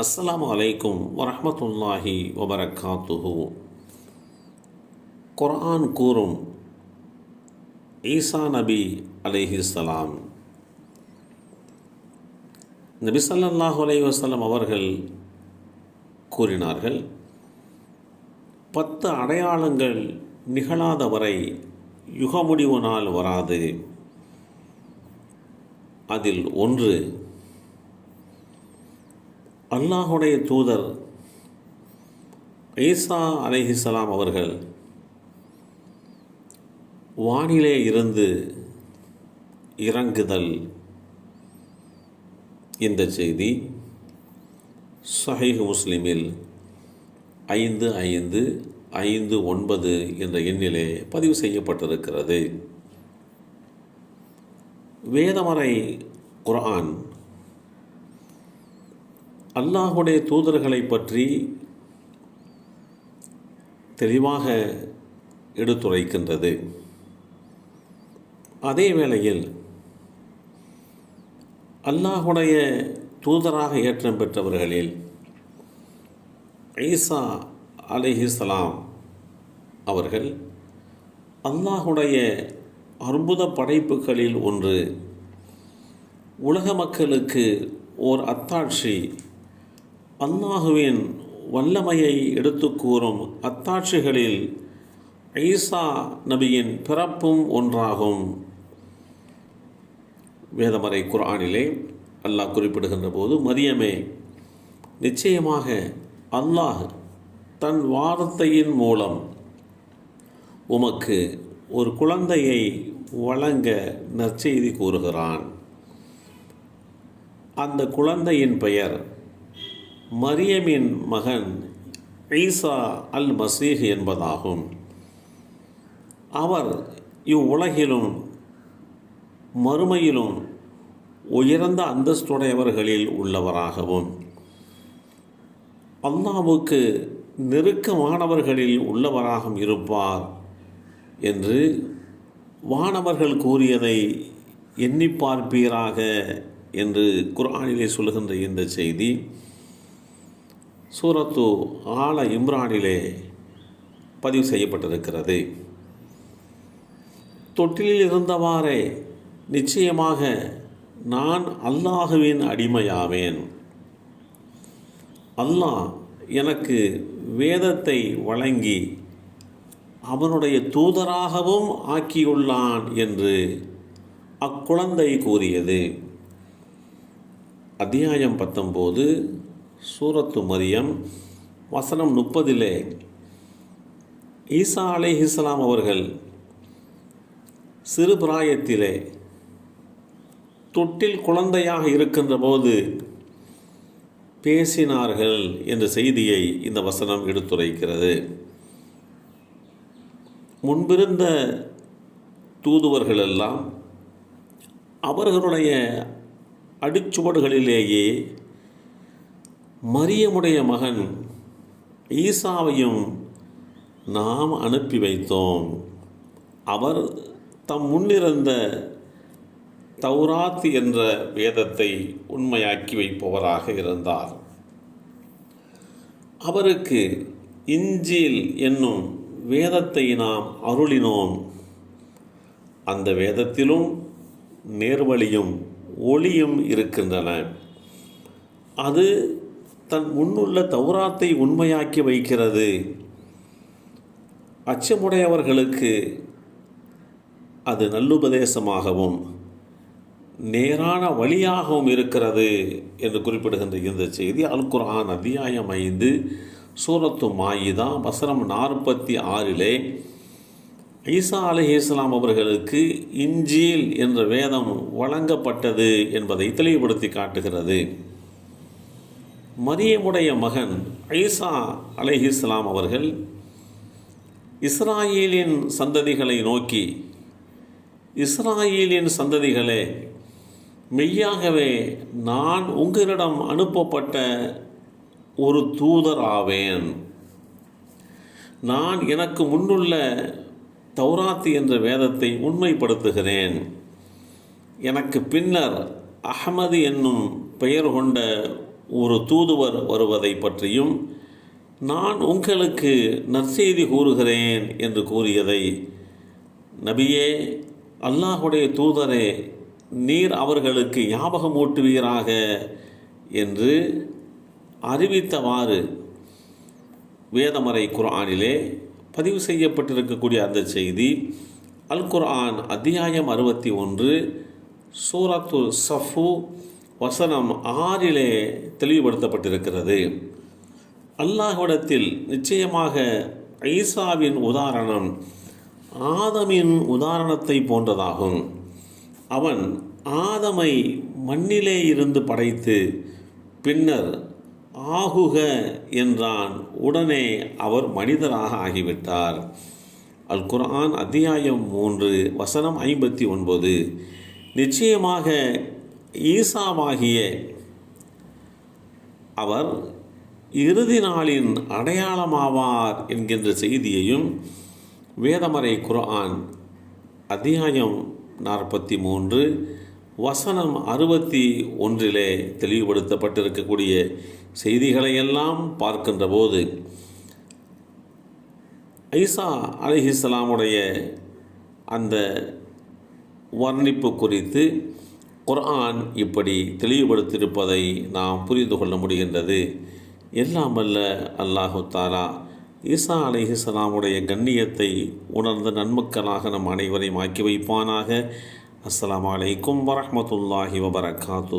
அஸ்லாம் வலைக்கும் வரமத்துல்லாஹி வபரகாத்துஹு. குர்ஆன் கூறும் ஈசா நபி அலிஹிஸ்லாம் நபி சல்லாஹூ அலைஹி வசலம் அவர்கள் கூறினார்கள் பத்து அடையாளங்கள் நிகழாத வரை யுகமுடிவு நாள் வராது. அதில் ஒன்று அல்லாஹுடைய தூதர் ஈசா அலைஹிஸ்ஸலாம் அவர்கள் வானிலே இருந்து இறங்குதல் இந்த செய்தி சஹீஹ் முஸ்லிமில் ஐந்து ஐந்து ஐந்து ஒன்பது என்ற எண்ணிலே பதிவு செய்யப்பட்டிருக்கிறது. வேதமறை குரான் அல்லாஹுடைய தூதர்களை பற்றி தெளிவாக எடுத்துரைக்கின்றது. அதே வேளையில் அல்லாஹுடைய தூதராக ஏற்றம் பெற்றவர்களில் ஈசா அலிஹிஸ்லாம் அவர்கள் அல்லாஹுடைய அற்புத படைப்புகளில் ஒன்று உலக மக்களுக்கு ஓர் அத்தாட்சி அல்லாஹுவின் வல்லமையை எடுத்து கூறும் அத்தாட்சிகளில் ஈசா நபியின் பிறப்பும் ஒன்றாகும். வேதமறை குர்ஆனிலே அல்லாஹ் குறிப்பிடுகின்ற போது மரியமே நிச்சயமாக அல்லாஹ் தன் வார்த்தையின் மூலம் உமக்கு ஒரு குழந்தையை வழங்க நற்செய்தி கூறுகிறான். அந்த குழந்தையின் பெயர் மரியமின் மகன் ஈசா அல் மசீஹ் என்பதாகும். அவர் இவ்வுலகிலும் மறுமையிலும் உயர்ந்த அந்தஸ்துடையவர்களில் உள்ளவராகவும் அல்லாவுக்கு நெருக்கமானவர்களில் உள்ளவராகவும் இருப்பார் என்று வானவர்கள் கூறியதை எண்ணி பார்ப்பீராக என்று குர்ஆனிலே சொல்லுகின்ற இந்த செய்தி. சூரத்து ஆல இம்ரானிலே பதிவு செய்யப்பட்டிருக்கிறது. தொட்டிலில் இருந்தவாறே நிச்சயமாக நான் அல்லாஹுவின் அடிமையாவேன். அல்லாஹ் எனக்கு வேதத்தை வழங்கி அவனுடைய தூதராகவும் ஆக்கியுள்ளான் என்று அக்குழந்தை கூறியது. அத்தியாயம் பத்தொம்போது சூரத்து மரியம் வசனம் முப்பதிலே ஈசா அலைஹிஸ்லாம் அவர்கள் சிறு பிராயத்திலே தொட்டில் குழந்தையாக இருக்கின்ற போது பேசினார்கள் என்ற செய்தியை இந்த வசனம் எடுத்துரைக்கிறது. முன்பிருந்த தூதுவர்கள் எல்லாம் அவர்களுடைய அடிச்சுவடுகளிலேயே மரியமுடைய மகன் ஈசாவையும் நாம் அனுப்பி வைத்தோம். அவர் தம் முன்னிருந்த தௌராத் என்ற வேதத்தை உண்மையாக்கி வைப்பவராக இருந்தார். அவருக்கு இஞ்சில் என்னும் வேதத்தை நாம் அருளினோம். அந்த வேதத்திலும் நேர்வழியும் ஒளியும் இருக்கின்றன. அது தன் முன்னுள்ள தௌராத்தை உண்மையாக்கி வைக்கிறது. அச்சமுடையவர்களுக்கு அது நல்லுபதேசமாகவும் நேரான வழியாகவும் இருக்கிறது என்று குறிப்பிடுகின்ற இந்த செய்தி அல் குர்ஆன் அத்தியாயம் ஐந்து சூரத்து மாயிதா வசனம் நாற்பத்தி ஆறிலே ஈசா அலஹி இஸ்லாம் அவர்களுக்கு இஞ்சீல் என்ற வேதம் வழங்கப்பட்டது என்பதை தெளிவுபடுத்தி காட்டுகிறது. மரியமுடைய மகன் ஐசா அலி அவர்கள் இஸ்ராயேலின் சந்ததிகளை நோக்கி இஸ்ராயேலின் சந்ததிகளே மெய்யாகவே நான் உங்களிடம் அனுப்பப்பட்ட ஒரு தூதர் ஆவேன் நான் எனக்கு முன்னுள்ள தௌராத்து என்ற வேதத்தை உண்மைப்படுத்துகிறேன். எனக்கு பின்னர் அகமது என்னும் பெயர் கொண்ட ஒரு தூதுவர் வருவதை பற்றியும் நான் உங்களுக்கு நற்செய்தி கூறுகிறேன் என்று கூறியதை நபியே அல்லாஹுடைய தூதரே நீர் அவர்களுக்கு ஞாபகமூட்டுவீராக என்று அறிவித்தவாறு வேதமறை குர்ஆனிலே பதிவு செய்யப்பட்டிருக்கக்கூடிய அந்த செய்தி அல் குர்ஆன் அத்தியாயம் அறுபத்தி ஒன்று சூரத்து சஃபு வசனம் ஆறிலே தெளிவுபடுத்தப்பட்டிருக்கிறது. அல்லாஹ்விடத்தில் நிச்சயமாக ஈசாவின் உதாரணம் ஆதமின் உதாரணத்தை போன்றதாகும். அவன் ஆதமை மண்ணிலே இருந்து படைத்து பின்னர் ஆகுக என்றான். உடனே அவர் மனிதராக ஆகிவிட்டார். அல் குர்ஆன் அத்தியாயம் மூன்று வசனம் ஐம்பத்தி ஒன்பது. நிச்சயமாக ஈசாவாகிய அவர் இறுதி நாளின் அடையாளமாவார் என்கின்ற செய்தியையும் வேதமறை குரான் அத்தியாயம் நாற்பத்தி மூன்று வசனம் அறுபத்தி ஒன்றிலே தெளிவுபடுத்தப்பட்டிருக்கக்கூடிய செய்திகளையெல்லாம் பார்க்கின்ற போது ஐசா அலிஹிஸ்லாமுடைய அந்த வர்ணிப்பு குறித்து குர்ஆன் இப்படி தெளிவுபடுத்தியிருப்பதை நாம் புரிந்து கொள்ள முடிகின்றது. எல்லாம் அல்ல அல்லாஹு தாலா ஈசா அலிஹிஸ்லாமுடைய கண்ணியத்தை உணர்ந்த நன்மக்களாக நம் அனைவரையும் ஆக்கி வைப்பானாக. அஸ்லாம் அலைக்கும் வரமத்துல்லாஹி வபரகாத்து